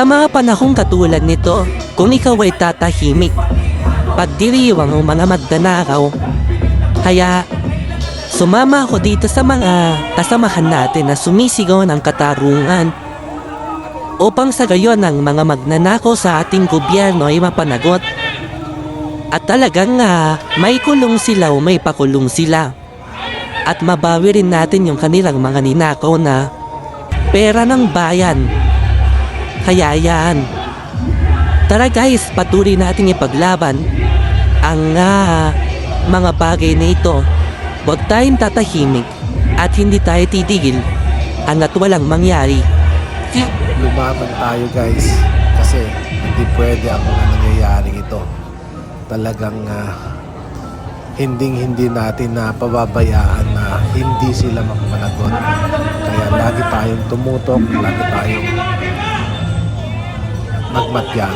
Sa mga panahong katulad nito, kung ikaw ay tatahimik, pagdiriwang ang mga magnanakaw, kaya sumama ako dito sa mga kasamahan natin na sumisigaw ng katarungan upang sa gayon ang mga magnanakaw sa ating gobyerno ay mapanagot. At talagang nga, may kulong sila o may pakulong sila. At mabawi rin natin yung kanilang mga ninakaw na pera ng bayan. Kaya yan. Tara guys, patuloy natin ipaglaban ang ah, mga bagay na ito. Huwag tayong tatahimik at hindi tayo titigil hanggat walang mangyari. lumaban tayo guys kasi hindi pwede ang mga nangyayaring ito talagang ah, hinding hindi natin na pababayaan na hindi sila magmanagot kaya lagi tayong tumutok lagi tayong magmatyan